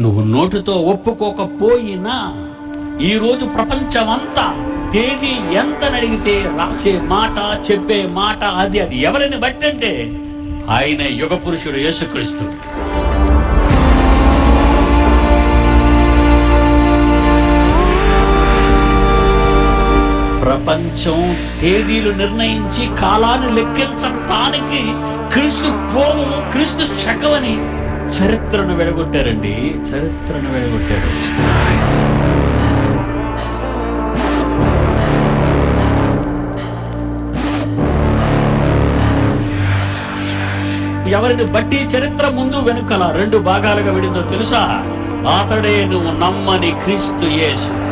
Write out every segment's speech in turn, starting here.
నువ్వు నోటితో ఒప్పుకోకపోయినా ఈరోజు ప్రపంచమంతా తేదీ ఎంత అడిగితే రాసే మాట చెప్పే మాట అది అది ఎవరిని బట్టంటే ఆయన యుగ పురుషుడు యేసుక్రీస్తు. ప్రపంచం తేదీలు నిర్ణయించి కాలాన్ని లెక్కించటానికి క్రీస్తు పూర్వము క్రీస్తు శకమని చరిత్రను వెడగొట్టారండి. చరిత్రను వెడగొట్టారు. ఎవరిని బట్టి చరిత్ర ముందు వెనుకల రెండు భాగాలుగా విడిందో తెలుసా? అతడే నువ్వు నమ్మని క్రీస్తు యేసు.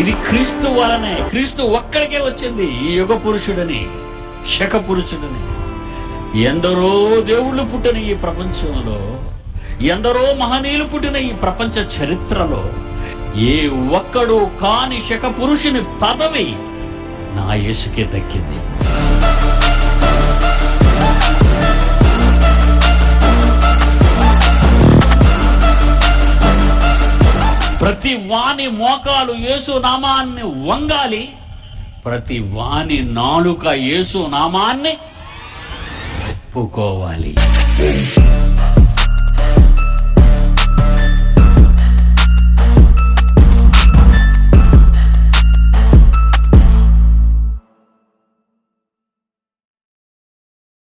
ఇది క్రీస్తు వలనే క్రీస్తు ఒక్కడికే వచ్చింది ఈ యుగ పురుషుడని శక పురుషుడని. ఎందరో దేవుళ్ళు పుట్టిన ఈ ప్రపంచంలో ఎందరో మహనీయులు పుట్టిన ఈ ప్రపంచ చరిత్రలో ఏ ఒక్కడు కాని శక పురుషుని పదవి నా యేసుకే దక్కింది. ప్రతి వాని మోకాలు యేసు నామాన్ని వంగాలి ప్రతి వాని నాలుక యేసు నామాన్ని ఒప్పుకోవాలి.